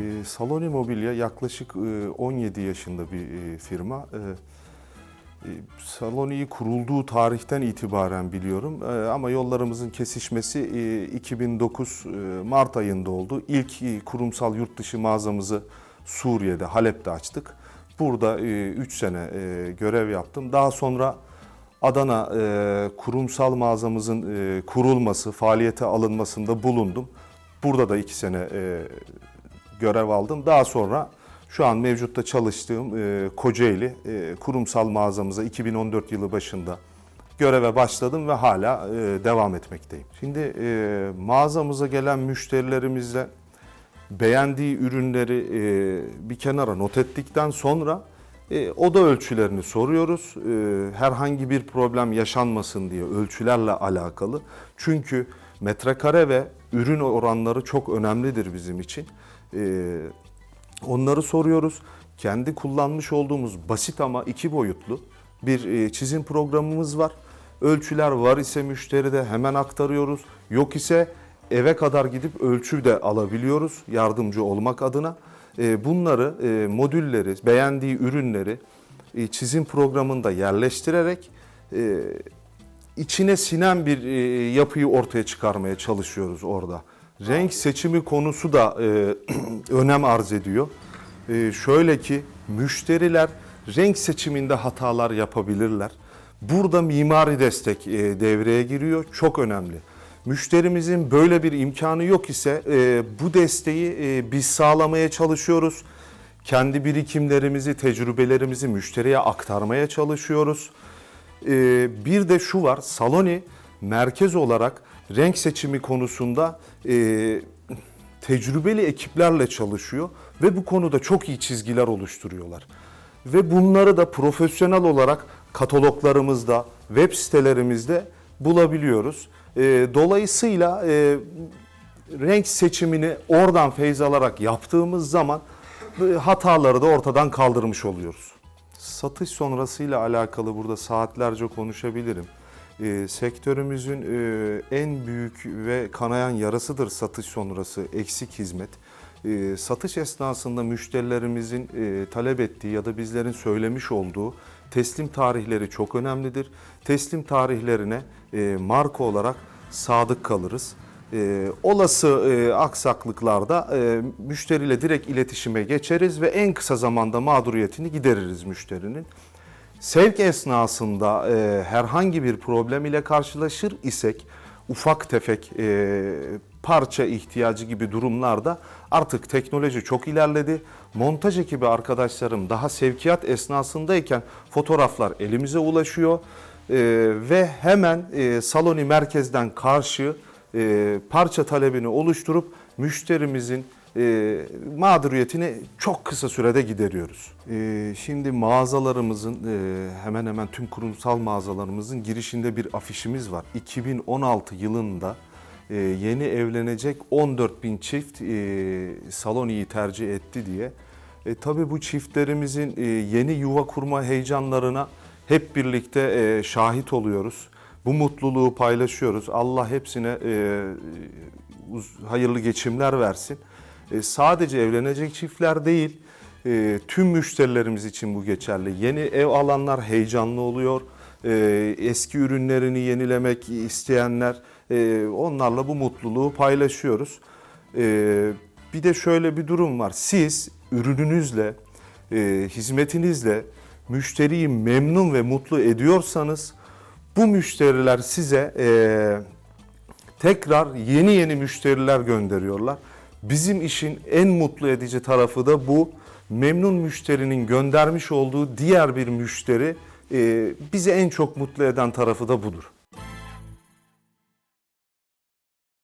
E, Saloni Mobilya yaklaşık e, 17 yaşında bir e, firma. E, e, Saloni'yi kurulduğu tarihten itibaren biliyorum E, ama yollarımızın kesişmesi e, 2009 e, Mart ayında oldu. İlk e, kurumsal yurt dışı mağazamızı Suriye'de, Halep'te açtık. Burada 3 sene e, görev yaptım. Daha sonra Adana e, kurumsal mağazamızın e, kurulması, faaliyete alınmasında bulundum. Burada da 2 sene e, görev aldım. Daha sonra şu an mevcutta çalıştığım e, Kocaeli e, kurumsal mağazamıza 2014 yılı başında göreve başladım ve hala e, devam etmekteyim. Şimdi e, mağazamıza gelen müşterilerimizle beğendiği ürünleri e, bir kenara not ettikten sonra e, oda ölçülerini soruyoruz. E, herhangi bir problem yaşanmasın diye ölçülerle alakalı. Çünkü metrekare ve ürün oranları çok önemlidir bizim için. E, onları soruyoruz. Kendi kullanmış olduğumuz basit ama iki boyutlu bir e, çizim programımız var. Ölçüler var ise müşteride hemen aktarıyoruz. Yok ise eve kadar gidip ölçü de alabiliyoruz yardımcı olmak adına. E, Bunları, e, modülleri, beğendiği ürünleri e, çizim programında yerleştirerek içine sinen bir yapıyı ortaya çıkarmaya çalışıyoruz orada. Renk seçimi konusu da e, önem arz ediyor. E, şöyle ki müşteriler renk seçiminde hatalar yapabilirler. Burada mimari destek e, devreye giriyor. Çok önemli. Müşterimizin böyle bir imkanı yok ise e, bu desteği e, biz sağlamaya çalışıyoruz. Kendi birikimlerimizi, tecrübelerimizi müşteriye aktarmaya çalışıyoruz. Ee, bir de şu var, Saloni merkez olarak renk seçimi konusunda e, tecrübeli ekiplerle çalışıyor ve bu konuda çok iyi çizgiler oluşturuyorlar. Ve bunları da profesyonel olarak kataloglarımızda, web sitelerimizde bulabiliyoruz. Ee, dolayısıyla e, renk seçimini oradan feyz alarak yaptığımız zaman e, hataları da ortadan kaldırmış oluyoruz. Satış sonrasıyla alakalı burada saatlerce konuşabilirim. Ee, sektörümüzün e, en büyük ve kanayan yarasıdır satış sonrası eksik hizmet. Ee, satış esnasında müşterilerimizin e, talep ettiği ya da bizlerin söylemiş olduğu teslim tarihleri çok önemlidir. Teslim tarihlerine e, marka olarak sadık kalırız. E, olası e, aksaklıklarda e, müşteriyle direkt iletişime geçeriz ve en kısa zamanda mağduriyetini gideririz müşterinin. Sevk esnasında e, herhangi bir problem ile karşılaşır isek ufak tefek e, parça ihtiyacı gibi durumlarda artık teknoloji çok ilerledi. Montaj ekibi arkadaşlarım daha sevkiyat esnasındayken fotoğraflar elimize ulaşıyor E, ve hemen e, Saloni merkezden karşı e, parça talebini oluşturup müşterimizin e, mağduriyetini çok kısa sürede gideriyoruz. E, şimdi mağazalarımızın e, hemen hemen tüm kurumsal mağazalarımızın girişinde bir afişimiz var. 2016 yılında e, yeni evlenecek 14 bin çift e, Saloni'yi tercih etti diye. E, tabii bu çiftlerimizin e, yeni yuva kurma heyecanlarına hep birlikte e, şahit oluyoruz. Bu mutluluğu paylaşıyoruz. Allah hepsine e, uz- hayırlı geçimler versin. E, sadece evlenecek çiftler değil, e, tüm müşterilerimiz için bu geçerli. Yeni ev alanlar heyecanlı oluyor. E, eski ürünlerini yenilemek isteyenler, onlarla bu mutluluğu paylaşıyoruz. Bir de şöyle bir durum var. Siz ürününüzle, hizmetinizle müşteriyi memnun ve mutlu ediyorsanız bu müşteriler size tekrar yeni yeni müşteriler gönderiyorlar. Bizim işin en mutlu edici tarafı da bu. Memnun müşterinin göndermiş olduğu diğer bir müşteri e, bizi en çok mutlu eden tarafı da budur.